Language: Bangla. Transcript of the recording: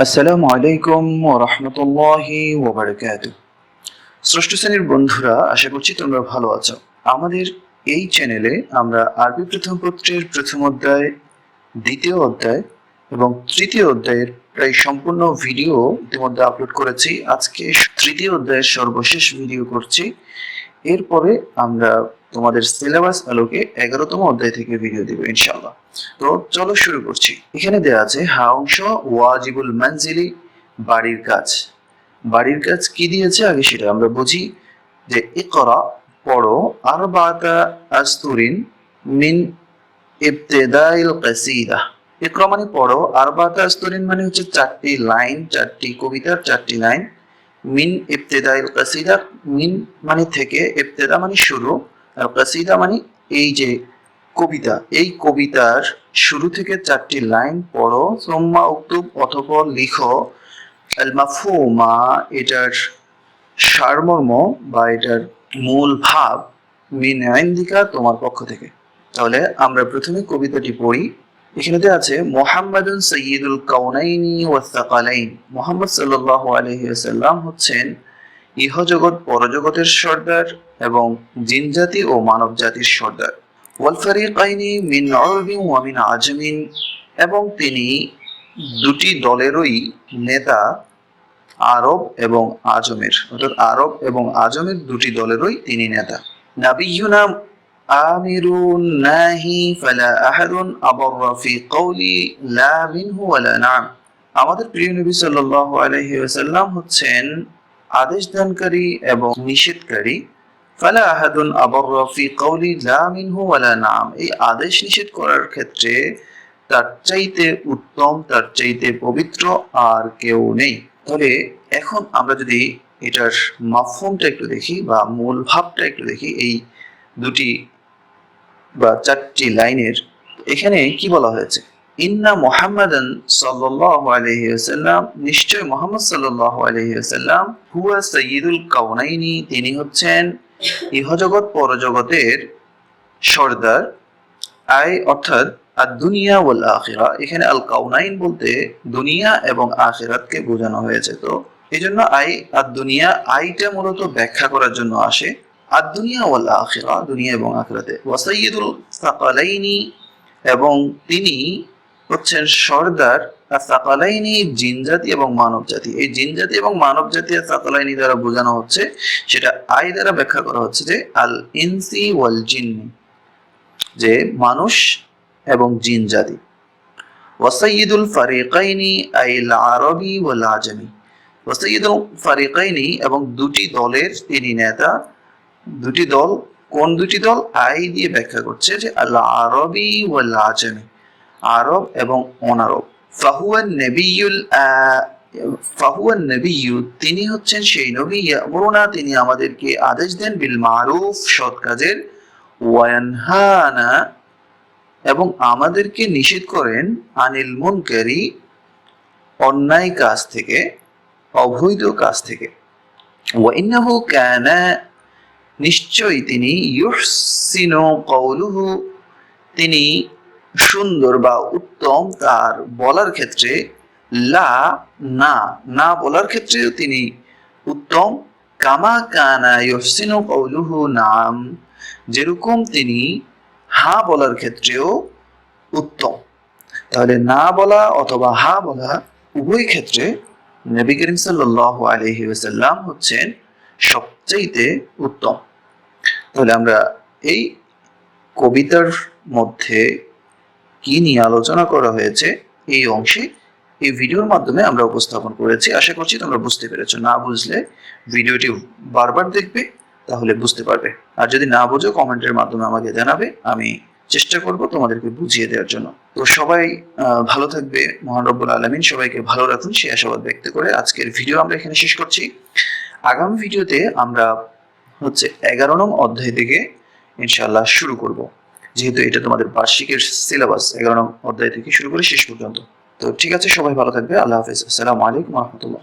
আসসালামু আলাইকুম রহমতুল্লাহি ওবরাকাতু ষষ্ঠ শ্রেণির বন্ধুরা, আশা করছি তোমরা ভালো আছো। আমাদের এই চ্যানেলে আমরা আরবি প্রথম পত্রের প্রথম অধ্যায়, দ্বিতীয় অধ্যায় এবং তৃতীয় অধ্যায়ের প্রায় সম্পূর্ণ ভিডিও ইতিমধ্যে আপলোড করেছি। আজকে তৃতীয় অধ্যায়ের সর্বশেষ ভিডিও করছি। এরপরে আমরা তোমাদের সিলেবাস আলোকে এগারোতম অধ্যায় থেকে ভিডিও দিব ইনশাআল্লাহ। তো চলো শুরু করছি। এখানে দেওয়া আছে হা ওয়াজিবুল মানজিলি, বাড়ির কাজ। বাড়ির কাজ কি দিয়েছে? আগে সেটা আমরা বুঝি যে ইকরা, পড়ো আর বাতা আস্তুরিন মিন ইবতেদাইল কাসিদা ইকরা মানে পড়ো আর বাতা আস্তুরিন মানে হচ্ছে চারটি লাইন, চারটি কবিতার চারটি লাইন। মিন ইবতেদাইল কাসিদা মিন মানে থেকে, ইবতেদা মানে শুরু, আর কাসিদা মানে এই যে কবিতা। এই কবিতার শুরু থেকে চারটি লাইন পড়ো, সোম্মা উক্তুব অথপর লিখো। আল মাফহুমা এটার সারমর্ম বা এটার মূল ভাব মিন তোমার পক্ষ থেকে। তাহলে আমরা প্রথমে কবিতাটি পড়ি। এখানেতে আছে, মোহাম্মদুন সৈয়দুল কাউনাইনি ও সাকালাইন। মোহাম্মদ সাল্লাল্লাহু আলাইহি ওয়াসাল্লাম হচ্ছেন ইহজগৎ পরজগতের সর্দার এবং জিনজাতি ও মানব জাতির সর্দার। ওয়াল ফারিকাইনি মিন আরবিন ওয়া মিন আজমিন। এবং তিনি দুটি দলেরই নেতা, আরব এবং আজমের। অর্থাৎ আরব এবং আজমের দুটি দলেরই তিনি নেতা। নাবিয়ুনা আমিরুন নাহি ফালা আহাদুন আবররা ফি কওলি লা মিনহু ওয়ালা নাম। আমাদের প্রিয় নবী সাল্লাল্লাহু আলাইহি ওয়াসাল্লাম হচ্ছেন আদেশদানকারী এবং নিষেধকারী। ফালা আহাদুন আবররা ফি কওলি লা মিনহু ওয়ালা নাম। এই আদেশ নিষেধ করার ক্ষেত্রে তার চাইতে উত্তম, তার চাইতে পবিত্র আর কেউ নেই। তাহলে এখন আমরা যদি এটার মাফহুমটা একটু দেখি বা মূল ভাবটা একটু দেখি, এই দুটি বা চারটি লাইনের। এখানে কি বলা হয়েছে? ইন্না মোহাম্মদান সাল্লাল্লাহু আলাইহি ওয়াসাল্লাম, নিশ্চয় মোহাম্মদ সাল্লাল্লাহু আলাইহি ওয়াসাল্লাম হুয়া সাইয়্যিদুল কাউনাইনি তিনি হচ্ছেন ইহজগৎ পরজগতের সর্দার, আই অর্থাৎ আর দুনিয়া ওয়াল আখিরা। এখানে আল কাউনাইন বলতে দুনিয়া এবং আখিরাতকে বোঝানো হয়েছে। তো এই জন্য আই আর দুনিয়া আইটা মূলত ব্যাখ্যা করার জন্য আসে। আর দুনিয়া ওয়াল আখিরা, দুনিয়া এবং আখিরাতে। ওয়াসাইয়িদুল সাকালাইনি এবং তিনি হচ্ছেন সর্দার সাকালাইনি জিন জাতি এবং মানব জাতি এই জিন জাতি এবং মানব জাতি আর সাকালাইনি দ্বারা বোঝানো হচ্ছে, সেটা আই দ্বারা ব্যাখ্যা করা হচ্ছে যে আল ইনসি ওয়াল জিন্নি, যে মানুষ এবং জিন জাতি ওয়াসাইয়িদুল ফারিকাইনি আইল আরবি ওয়াল আজমি। ওয়াসাইয়িদুল ফারিকাইনি এবং দুটি দলের তিনি নেতা, দুটি দল, কোন দুটি দল? আই দিয়ে ব্যাখ্যা করছে যে আল আরবি ওয়াল আজমি। আরব এবং অনারব। ফাহুয়ান নবিয়ুল ফাহুয়ান নবিয়ু তিনি হচ্ছেন সেই নবী, ইয়ামুরুনা, তিনি আমাদেরকে আদেশ দেন বিল মারুফ, সৎ কাজের। ওয়ানহানা এবং আমাদেরকে নিষেধ করেন আনিল মুনকারি, অন্যায় কাজ থেকে, অবৈধ কাজ থেকে। ওয়াইন্নাহু কানা, নিশ্চয়ই তিনি ইউহসিনু কওলুহু, তিনি সুন্দর বা উত্তম তার বলার ক্ষেত্রে লা, না না বলার ক্ষেত্রেও তিনি উত্তম। কামা কানা ইউহসিনু কওলুহু নাম, যেরকম তিনি হা বলার ক্ষেত্রেও উত্তম। তাহলে না বলা অথবা হা বলা উভয় ক্ষেত্রে নবী করিম সাল্লাহ আলহি ওসাল্লাম হচ্ছেন সবচাইতে উত্তম। তাহলে আমরা এই কবিতার মধ্যে কি নিয়ে আলোচনা করা হয়েছে এই অংশে এই ভিডিওর মাধ্যমে আমরা উপস্থাপন করেছি। আশা করছি তোমরা বুঝতে পেরেছ। না বুঝলে ভিডিওটি বারবার দেখবে, তাহলে বুঝতে পারবে। আর যদি না বোঝো, কমেন্টের মাধ্যমে আমাকে জানাবে। আমি চেষ্টা করব তোমাদেরকে বুঝিয়ে দেওয়ার জন্য। তো সবাই ভালো থাকবে। মহান রব্বুল আলমিন সবাইকে ভালো রাখুন সে আশাবাদ ব্যক্ত করে আজকের ভিডিও আমরা এখানে শেষ করছি। আগামী ভিডিওতে আমরা হচ্ছে এগারো নং অধ্যায় থেকে ইনশাল্লাহ শুরু করব। যেহেতু এটা তোমাদের বার্ষিকের সিলেবাস এগারো অধ্যায় থেকে শুরু করে শেষ পর্যন্ত। তো ঠিক আছে, সবাই ভালো থাকবে। আল্লাহ হাফিজ। আসসালামু আলাইকুম রহমতুল্লাহ।